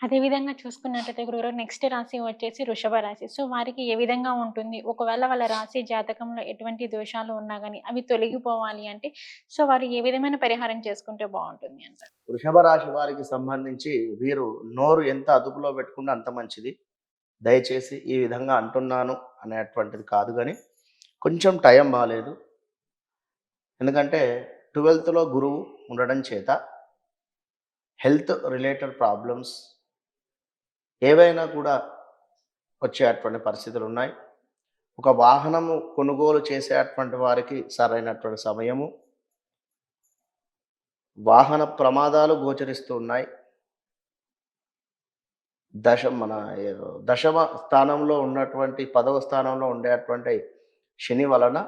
అదే విధంగా చూసుకున్నట్టయితే గురుగారు నెక్స్ట్ రాశి వచ్చేసి వృషభ రాశి. సో, వారికి ఏ విధంగా ఉంటుంది? ఒకవేళ వాళ్ళ రాశి జాతకంలో ఎటువంటి దోషాలు ఉన్నా కానీ అవి తొలగిపోవాలి అంటే సో, వారు ఏ విధమైన పరిహారం చేసుకుంటే బాగుంటుంది అంటారు? వృషభ రాశి వారికి సంబంధించి వీరు నోరు ఎంత అదుపులో పెట్టుకుంటే అంత మంచిది. దయచేసి ఈ విధంగా అంటున్నాను అనేటువంటిది కాదు కానీ కొంచెం టైం బాగాలేదు ఎందుకంటే 12థ్‌లో గురువు ఉండడం చేత హెల్త్ రిలేటెడ్ ప్రాబ్లమ్స్ ఏవైనా కూడా వచ్చేటువంటి పరిస్థితులున్నాయి. ఒక వాహనము కొనుగోలు చేసేటువంటి వారికి సరైనటువంటి సమయము. వాహన ప్రమాదాలు గోచరిస్తూ ఉన్నాయి. దశ మన దశమ స్థానంలో ఉన్నటువంటి పదవ స్థానంలో ఉండేటువంటి శని వలన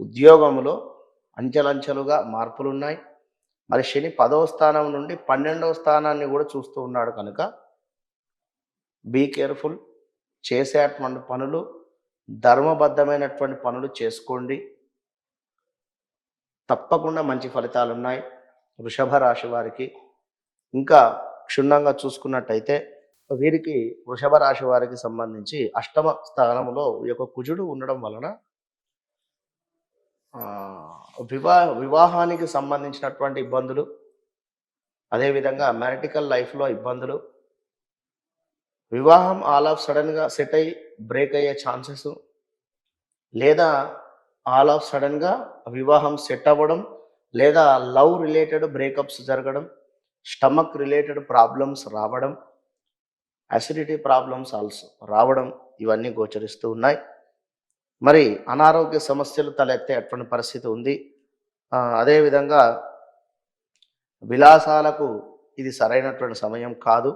ఉద్యోగములో అంచెలంచెలుగా మార్పులున్నాయి. మరి శని పదవ స్థానం నుండి 12వ స్థానాన్ని కూడా చూస్తూ ఉన్నాడు కనుక బీ కేర్‌ఫుల్. చేసేటువంటి పనులు ధర్మబద్ధమైనటువంటి పనులు చేసుకోండి. తప్పకుండా మంచి ఫలితాలు ఉన్నాయి వృషభ రాశి వారికి. ఇంకా క్షుణ్ణంగా చూసుకున్నట్టయితే వీరికి వృషభ రాశి వారికి సంబంధించి అష్టమ స్థానంలో ఈ యొక్క కుజుడు ఉండడం వలన వివాహ వివా వివాహానికి సంబంధించినటువంటి ఇబ్బందులు, అదేవిధంగా మ్యారిటికల్ లైఫ్‌లో ఇబ్బందులు, వివాహం ఆల్ ఆఫ్ సడెన్‌గా సెట్ అయ్యి బ్రేక్ అయ్యే ఛాన్సెస్ లేదా ఆల్ ఆఫ్ సడెన్‌గా వివాహం సెట్ అవ్వడం, లేదా లవ్ రిలేటెడ్ బ్రేకప్స్ జరగడం, స్టమక్ రిలేటెడ్ ప్రాబ్లమ్స్ రావడం, అసిడిటీ ప్రాబ్లమ్స్ ఆల్సో రావడం ఇవన్నీ గోచరిస్తూ ఉన్నాయి. మరి అనారోగ్య సమస్యలు తలెత్తే అటువంటి పరిస్థితి ఉంది. అదేవిధంగా విలాసాలకు ఇది సరైనటువంటి సమయం కాదు.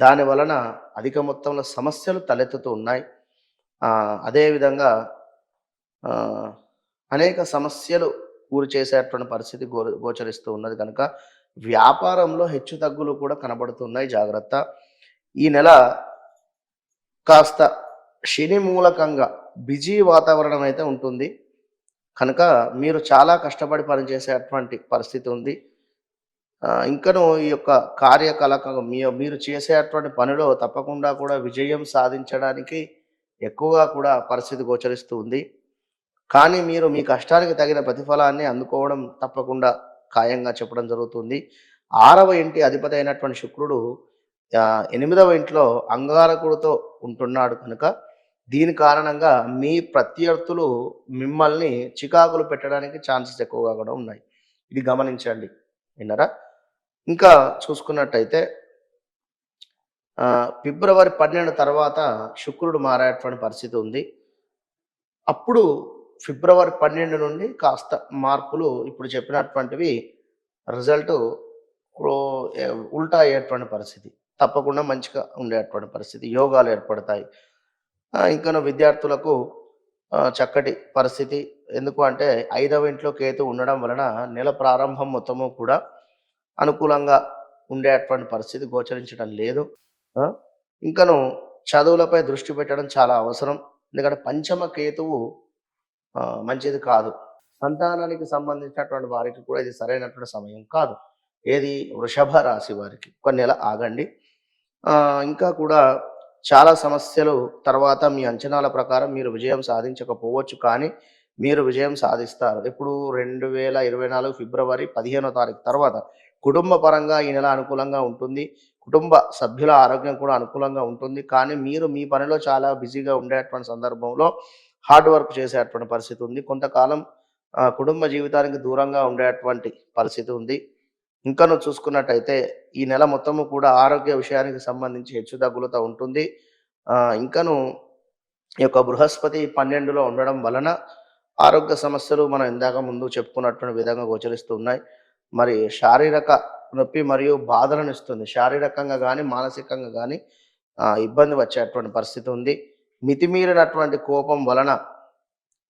దాని వలన అధిక మొత్తంలో సమస్యలు తలెత్తుతూ ఉన్నాయి. అదేవిధంగా అనేక సమస్యలు గురి చేసేటువంటి పరిస్థితి గో గోచరిస్తూ ఉన్నది కనుక వ్యాపారంలో హెచ్చుతగ్గులు కూడా కనబడుతున్నాయి జాగ్రత్త. ఈ నెల కాస్త శని మూలకంగా బిజీ వాతావరణం అయితే ఉంటుంది. కనుక మీరు చాలా కష్టపడి పనిచేసేటువంటి పరిస్థితి ఉంది. ఇంకను ఈ యొక్క కార్యకలాపం మీ మీరు చేసేటువంటి పనిలో తప్పకుండా కూడా విజయం సాధించడానికి ఎక్కువగా కూడా పరిస్థితి గోచరిస్తూ ఉంది. కానీ మీరు మీ కష్టానికి తగిన ప్రతిఫలాన్ని అందుకోవడం తప్పకుండా ఖాయంగా చెప్పడం జరుగుతుంది. ఆరవ ఇంటి అధిపతి అయినటువంటి శుక్రుడు ఎనిమిదవ ఇంట్లో అంగారకుడితో ఉంటున్నాడు కనుక దీని కారణంగా మీ ప్రత్యర్థులు మిమ్మల్ని చికాకులు పెట్టడానికి ఛాన్సెస్ ఎక్కువగా కూడా ఉన్నాయి. ఇది గమనించండి. విన్నారా? ఇంకా చూసుకున్నట్టయితే ఫిబ్రవరి 12 తర్వాత శుక్రుడు మారేటువంటి పరిస్థితి ఉంది. అప్పుడు ఫిబ్రవరి 12 నుండి కాస్త మార్పులు ఇప్పుడు చెప్పినటువంటివి రిజల్ట్ ఉల్టా అయ్యేటువంటి పరిస్థితి. తప్పకుండా మంచిగా ఉండేటువంటి పరిస్థితి. యోగాలు ఏర్పడతాయి. ఇంకా విద్యార్థులకు చక్కటి పరిస్థితి. ఎందుకు అంటే ఐదవ ఇంట్లో కేతు ఉండడం వలన నెల ప్రారంభం మొత్తము కూడా అనుకూలంగా ఉండేటువంటి పరిస్థితి గోచరించడం లేదు. ఇంకను చదువులపై దృష్టి పెట్టడం చాలా అవసరం. ఎందుకంటే పంచమ కేతువు మంచిది కాదు. సంతానానికి సంబంధించినటువంటి వారికి కూడా ఇది సరైనటువంటి సమయం కాదు. ఏది వృషభ రాశి వారికి. కొన్ని నెల ఆగండి. ఇంకా కూడా చాలా సమస్యలు తర్వాత మీ అంచనాల ప్రకారం మీరు విజయం సాధించకపోవచ్చు. కానీ మీరు విజయం సాధిస్తారు. ఇప్పుడు రెండు వేల ఇరవై నాలుగు ఫిబ్రవరి 15వ తారీఖు తర్వాత కుటుంబ పరంగా ఈ నెల అనుకూలంగా ఉంటుంది. కుటుంబ సభ్యుల ఆరోగ్యం కూడా అనుకూలంగా ఉంటుంది. కానీ మీరు మీ పనిలో చాలా బిజీగా ఉండేటువంటి సందర్భంలో హార్డ్ వర్క్ చేసేటువంటి పరిస్థితి ఉంది. కొంతకాలం కుటుంబ జీవితానికి దూరంగా ఉండేటువంటి పరిస్థితి ఉంది. ఇంకాను చూసుకున్నట్టయితే ఈ నెల మొత్తము కూడా ఆరోగ్య విషయానికి సంబంధించి హెచ్చు తగ్గులత ఉంటుంది. ఇంకను ఈ యొక్క బృహస్పతి 12లో ఉండడం వలన ఆరోగ్య సమస్యలు మనం ఇందాక ముందు చెప్పుకున్నటువంటి విధంగా గోచరిస్తున్నాయి మరి శారీరక నొప్పి మరియు బాధలను ఇస్తుంది. శారీరకంగా కానీ మానసికంగా కానీ ఇబ్బంది వచ్చేటువంటి పరిస్థితి ఉంది. మితిమీరినటువంటి కోపం వలన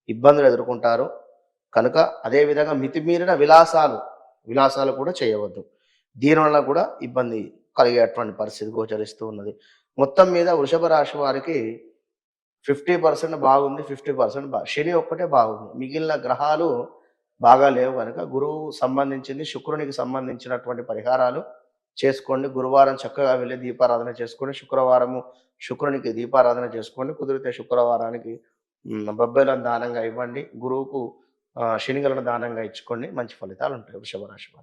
ఇబ్బందులు ఎదుర్కొంటారు. కనుక అదేవిధంగా మితిమీరిన విలాసాలు, విలాసాలు కూడా చేయవద్దు. దీనివల్ల కూడా ఇబ్బంది కలిగేటువంటి పరిస్థితి గోచరిస్తూ ఉన్నది. మొత్తం మీద వృషభ రాశి వారికి 50% బాగుంది. 50% బా శని ఒక్కటే బాగుంది. మిగిలిన గ్రహాలు బాగా లేవు కనుక గురువు సంబంధించింది, శుక్రునికి సంబంధించినటువంటి పరిహారాలు చేసుకోండి. గురువారం చక్కగా వెళ్ళి దీపారాధన చేసుకోండి. శుక్రవారము శుక్రునికి దీపారాధన చేసుకోండి. కుదిరితే శుక్రవారానికి బొబ్బెలను దానంగా ఇవ్వండి. గురువుకు శనిగలను దానంగా ఇచ్చుకోండి. మంచి ఫలితాలు ఉంటాయి. వృషభ రాశి వారికి